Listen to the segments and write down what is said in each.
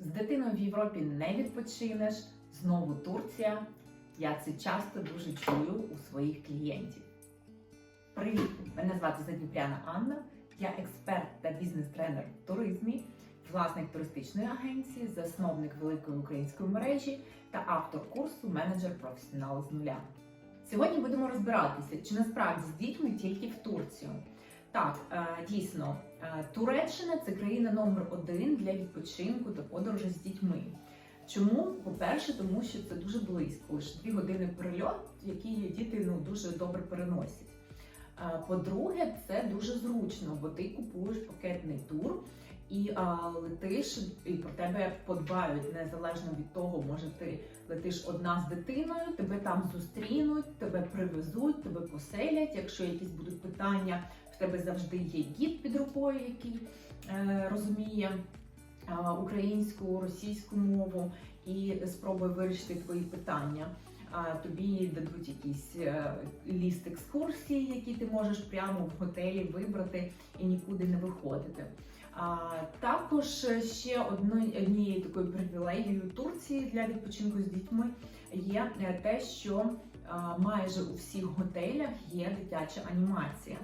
З дитиною в Європі не відпочинеш. Знову Турція. Я це часто дуже чую у своїх клієнтів. Привіт! Мене звати Задніпряна Анна. Я експерт та бізнес-тренер в туризмі, власник туристичної агенції, засновник великої української мережі та автор курсу Менеджер професіонал з нуля. Сьогодні будемо розбиратися, чи насправді з дітьми тільки в Турцію. Так, е, дійсно, е, Туреччина це країна номер один для відпочинку та подорожі з дітьми. Чому? По-перше, тому що це дуже близько, лише дві години перельот, які діти ну дуже добре переносять. Е, По-друге, це дуже зручно, бо ти купуєш пакетний тур і а, летиш, і про тебе подбають незалежно від того, може ти летиш одна з дитиною, тебе там зустрінуть, тебе привезуть, тебе поселять. Якщо якісь будуть питання, в тебе завжди є гід під рукою, який е, розуміє українську, російську мову і спробує вирішити твої питання. Тобі дадуть якийсь е, ліст екскурсій, які ти можеш прямо в готелі вибрати і нікуди не виходити. Також ще однією такою привілегією Турції для відпочинку з дітьми є е, те, що майже у всіх готелях є дитяча анімація.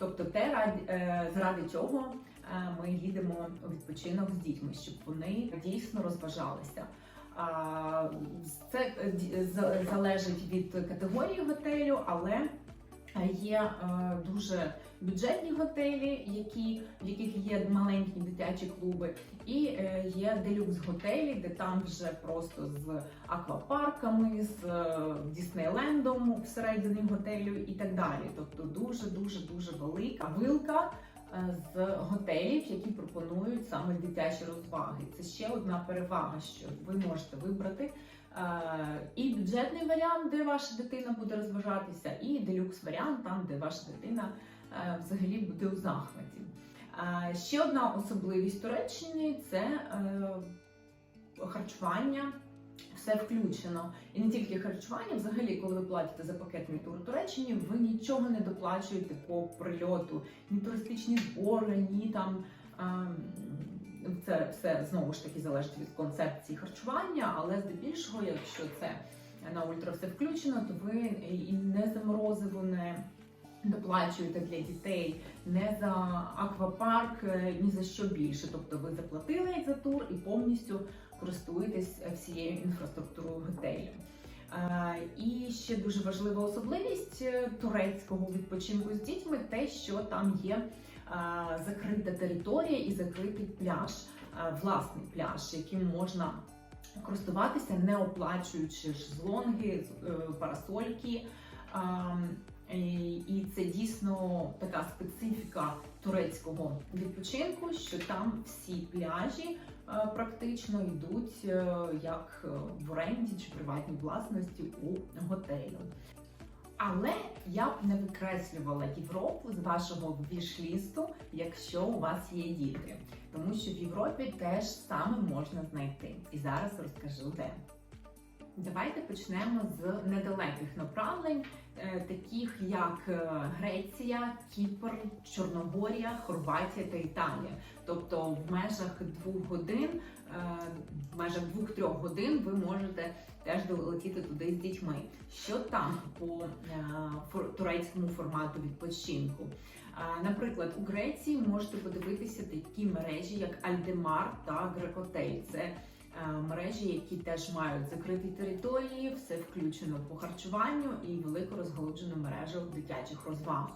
Тобто, те е, заради цього е, ми їдемо у відпочинок з дітьми, щоб вони дійсно розважалися. Це е, залежить від категорії готелю, але є е, дуже бюджетні готелі, які, в яких є маленькі дитячі клуби, і е, є делюкс готелі, де там вже просто з аквапарками, з е, Діснейлендом всередині готелю і так далі. Тобто дуже дуже дуже велика вилка е, з готелів, які пропонують саме дитячі розваги. Це ще одна перевага, що ви можете вибрати. Е, І бюджетний варіант, де ваша дитина буде розважатися, і делюкс варіант, там, де ваша дитина е, взагалі буде у захваті. Е, Ще одна особливість Туреччини це харчування. Все включено. І не тільки харчування, взагалі, коли ви платите за пакетний тур у Туреччині, ви нічого не доплачуєте по прильоту, ні туристичні збори, ні там. ем, Це все знову ж таки залежить від концепції харчування, але здебільшого, якщо це на ультра все включено, то ви і не за морозиво не доплачуєте для дітей, не за аквапарк, е, ні за що більше. Тобто ви заплатили за тур і повністю користуєтесь всією інфраструктурою готелю. Е, І ще дуже важлива особливість е, турецького відпочинку з дітьми те, що там є закрита територія і закритий пляж, власний пляж, яким можна користуватися, не оплачуючи шезлонги, з- е, парасольки. І- це дійсно така специфіка турецького відпочинку, що там всі пляжі е, практично йдуть е, як в оренді чи приватній власності у готелю. Але я б не викреслювала Європу з вашого вішлісту, якщо у вас є діти, тому що в Європі теж саме можна знайти. І зараз розкажу де. Давайте почнемо з недалеких направлень, е, таких як е, Греція, Кіпр, Чорногорія, Хорватія та Італія. Тобто в межах двох годин, е, в межах двох-трьох годин ви можете теж долетіти туди з дітьми. Що там по турецькому формату відпочинку? Наприклад, у Греції можете подивитися такі мережі, як Альдемар та Грекотель. Це мережі, які теж мають закриті території, все включено по харчуванню і велику розголоджену мережу дитячих розваг.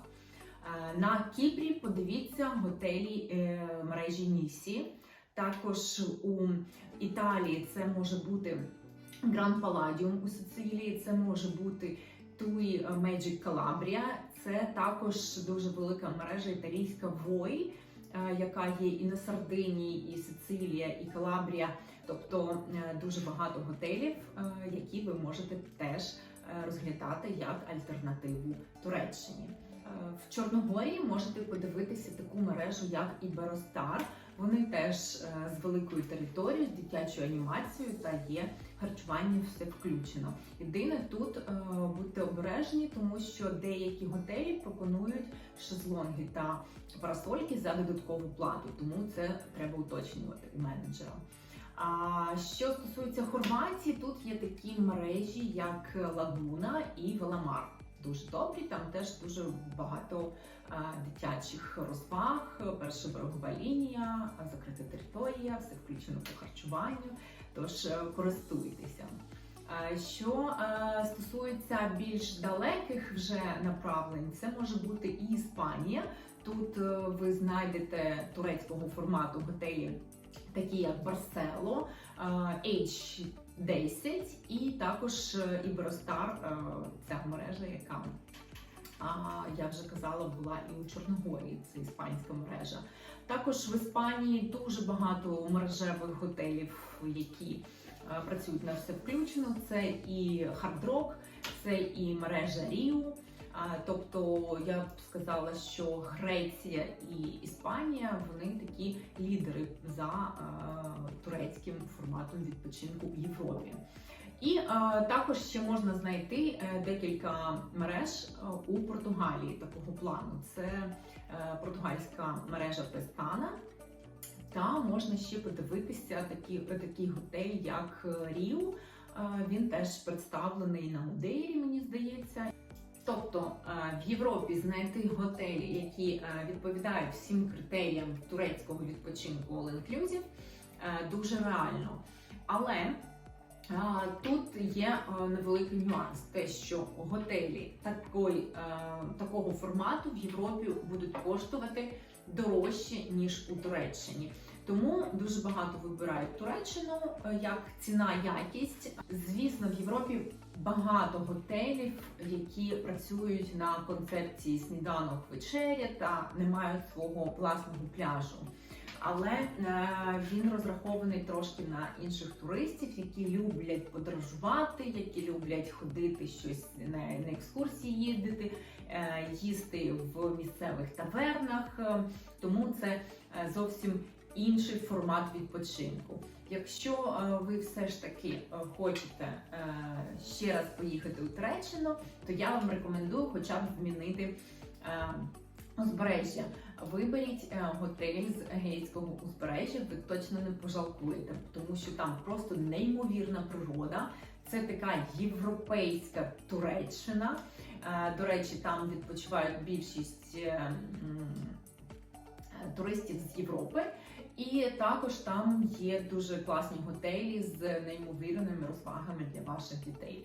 Е, На Кіпрі подивіться готелі е, мережі Нісі. Також у Італії це може бути Гранд Паладіум у Сицилії, це може бути Туї Magic Calabria. Це також дуже велика мережа італійська Вой, е, яка є і на Сардинії, і Сицилія, і Калабрія. Тобто е, дуже багато готелів, е, які ви можете теж е, розглядати як альтернативу Туреччині. Е, В Чорногорії можете подивитися таку мережу, як Іберостар. Вони теж е, з великою територією, з дитячою анімацією та є харчування, все включено. Єдине тут е, будьте обережні, тому що деякі готелі пропонують шезлонги та парасольки за додаткову плату, тому це треба уточнювати у менеджера. А що стосується Хорватії, тут є такі мережі, як Лагуна і Веламар. Дуже добрі, там теж дуже багато дитячих розваг, перша берегова лінія, закрита територія, все включено по харчуванню. Тож е, користуйтеся. Що е, стосується більш далеких вже направлень, це може бути і Іспанія. Тут е, ви знайдете турецького формату готелі, такі як Барсело, е, H10 і також е, Іберостар, е, ця мережа, яка я вже казала, була і у Чорногорії, це іспанська мережа. Також в Іспанії дуже багато мережевих готелів, які е, працюють на все включно. Це і Rock, це і мережа Ріу. А, Тобто я б сказала, що Греція і Іспанія вони такі лідери за турецьким форматом відпочинку в Європі. І е, також ще можна знайти е, декілька мереж е, у Португалії такого плану. Це е, португальська мережа Пестана. Та можна ще подивитися такі, такий готель, як Ріу. Він теж представлений на Модейрі, мені здається. Тобто е, в Європі знайти готелі, які е, відповідають всім критеріям турецького відпочинку All Inclusive, е, дуже реально. Але Тут є невеликий нюанс, те, що готелі такої, такого формату в Європі будуть коштувати дорожче ніж у Туреччині. Тому дуже багато вибирають Туреччину е, як ціна якість. Звісно, в Європі багато готелів, які працюють на концепції сніданок вечеря та не мають свого власного пляжу але е, він розрахований трошки на інших туристів, які люблять подорожувати, які люблять ходити щось на, екскурсії, їздити, е, їсти в місцевих тавернах. Тому це зовсім інший формат відпочинку. Якщо е, ви все ж таки е, хочете е, ще раз поїхати у Туреччину, то я вам рекомендую хоча б змінити узбережжя. Виберіть готель з Егейського узбережжя, ви точно не пожалкуєте, тому що там просто неймовірна природа. Це така європейська Туреччина. До речі, там відпочивають більшість туристів з Європи. І також там є дуже класні готелі з неймовірними розвагами для ваших дітей.